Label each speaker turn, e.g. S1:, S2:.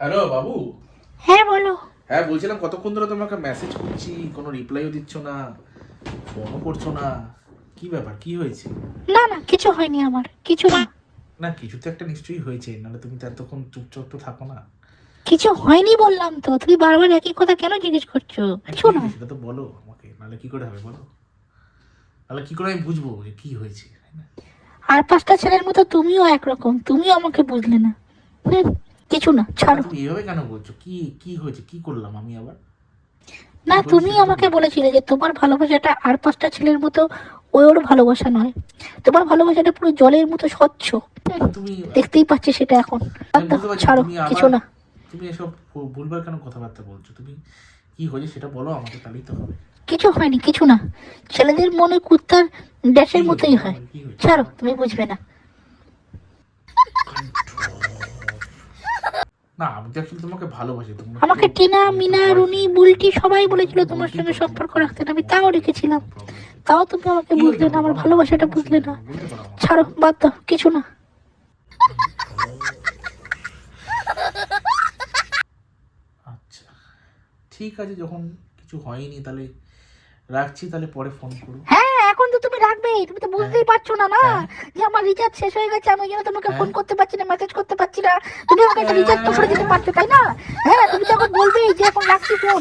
S1: Hello বাবু।
S2: হ্যাঁ বলো।
S1: হ্যাঁ বলছিলাম কতক্ষণ ধরে তোমাকে মেসেজ করছি কোনো রিপ্লাইও দিচ্ছ না ফোনও করছ না কি ব্যাপার কি হয়েছে?
S2: না না কিছু হয়নি আমার কিছু না।
S1: না কিছু তো একটা নিশ্চয়ই হয়েছে নাহলে তুমি তো এতক্ষণ চুপচাপ তো থাকো না।
S2: কিছু হয়নি বললাম তো তুমি বারবার একই কথা কেন জিজ্ঞেস করছ? কিছু না।
S1: সেটা তো বলো আমাকে নাহলে কি করে হবে বলো? নাহলে কি করে আমি বুঝব যে কি হয়েছে?
S2: আর পাঁচটা ছেলের মতো তুমিও একরকম তুমিও আমাকে বুঝলে না। হুম, কিছু না? ছাড়ো।
S1: তুমি এভাবে কেন বলছো? কি কি হয়েছে? কি করলাম আমি আবার?
S2: না তুমি আমাকে বলেছিলে যে তোমার ভালোবাসাটা আর পাঁচটা ছেলের মতো ওর ভালোবাসা নয়। তোমার ভালোবাসাটা পুরো জলের মতো স্বচ্ছ। দেখতেই পাচ্ছি সেটা এখন। ছাড়ো কিছু না।
S1: তুমি এসব ভু- ভুলভাল কেন কথাবার্তা বলছো? তুমি কি হয়েছে সেটা বলো আমাকে তাহলেই তো হবে।
S2: কিছু হয়নি কিছু না। ছেলেদের মনে কুত্তার ড্যাশের মতোই হয়। ছাড়ো তুমি বুঝবে না।
S1: না আমি তো অ্যাকচুয়ালি তোমাকে ভালোবাসি তোমার
S2: আমাকে টিনা মিনা রুনি বুলটি সবাই বলেছিল তোমার সঙ্গে সম্পর্ক রাখতে আমি তাও রেখেছিলাম। তাও তুমি আমাকে বুঝলে না আমার ভালোবাসাটা বুঝলে না। ছাড়ো বাদ দাও কিছু না।
S1: আচ্ছা ঠিক আছে যখন কিছু হয়নি তাহলে রাখছি তাহলে পরে ফোন করো।
S2: হ্যাঁ এখন তো তুমি রাখবেই তুমি তো বুঝতেই পারছ না না?
S1: হ্যাঁ।
S2: যে আমার রিচার্জ শেষ হয়ে গেছে আমি ওই জন্য তোমাকে
S1: হ্যাঁ।
S2: ফোন করতে পারছি না মেসেজ করতে পারছি না। তুমি আমাকে একটা রিচার্জ তো করে দিতে পারছ তাই না? হ্যাঁ তুমি তো এখন বলবেই যে এখন রাখছি ফোন